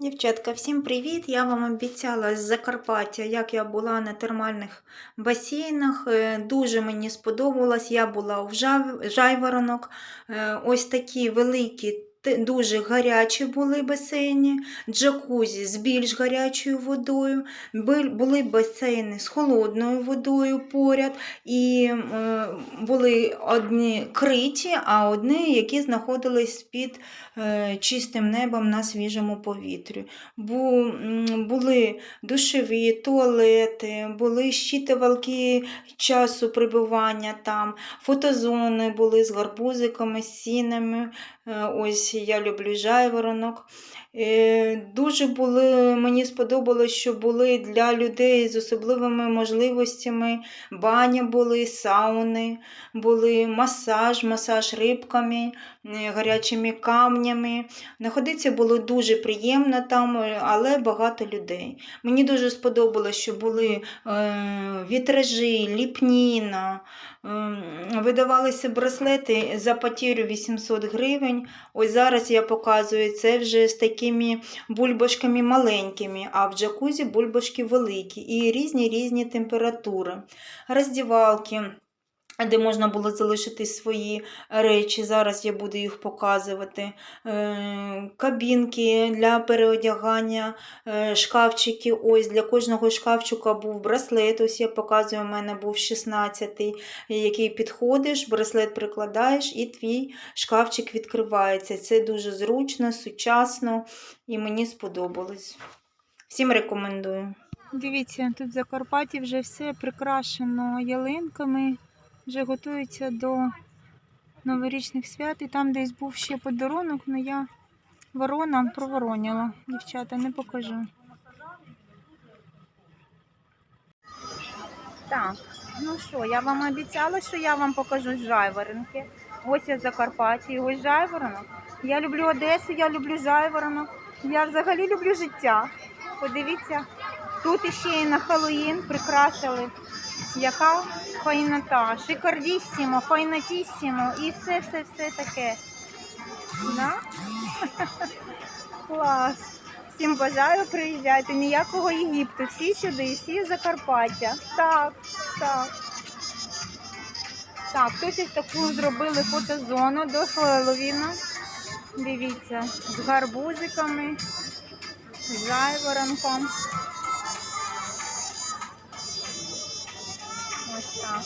Дівчатка, всім привіт! Я вам обіцяла з Закарпаття, як я була на термальних басейнах. Е, Дуже мені сподобалось. Я була в Жайворонок. Е, Ось такі великі, дуже гарячі були басейни, джакузі з більш гарячою водою, були басейни з холодною водою поряд, і е, були одні криті, а одні, які знаходились під е, чистим небом на свіжому повітрі. Бу, були душові, туалети, були щитувалки часу прибування там, фотозони були з гарбузиками, з сінами. Е, Ось я люблю жайворонок. Е, Дуже були, мені сподобалось, що були для людей з особливими можливостями. Баня були, сауни, були масаж, масаж рибками, е, гарячими камнями. Знаходитися було дуже приємно там, але багато людей. Мені дуже сподобалось, що були вітражі, ліпніна, е, видавалися браслети за потерю 800 гривень. Ось зараз я показую це вже з такими бульбашками маленькими, а в джакузі бульбашки великі і різні різні температури. Роздівалки. Де можна було залишити свої речі, зараз я буду їх показувати. Е, Кабінки для переодягання, е, шкафчики. Ось для кожного шкафчика був браслет. Ось я показую, у мене був 16-й, який підходиш, браслет прикладаєш і твій шкафчик відкривається. Це дуже зручно, сучасно і мені сподобалось. Всім рекомендую. Дивіться, тут в Закарпатті вже все прикрашено ялинками, вже готується до новорічних свят. І там десь був ще подарунок, але я ворона провороніла. Дівчата, не покажу. Так, ну що, я вам обіцяла, що я вам покажу жайворонки. Ось я з Закарпатті, ось жайворонок. Я люблю Одесу, я люблю жайворонок. Я взагалі люблю життя. Подивіться, Тут іще і на Хэллоуін прикрасили. Яка файнота, шикардіссімо, файнотіссімо і все-все-все таке. Да? Клас. Всім бажаю приїжджати. Ніякого Єгипту. Всі сюди, всі Закарпаття. Так, так. Так, хтось ось таку зробили фотозону до Хеллоуіна. Дивіться, з гарбузиками, з жайворонком. 好，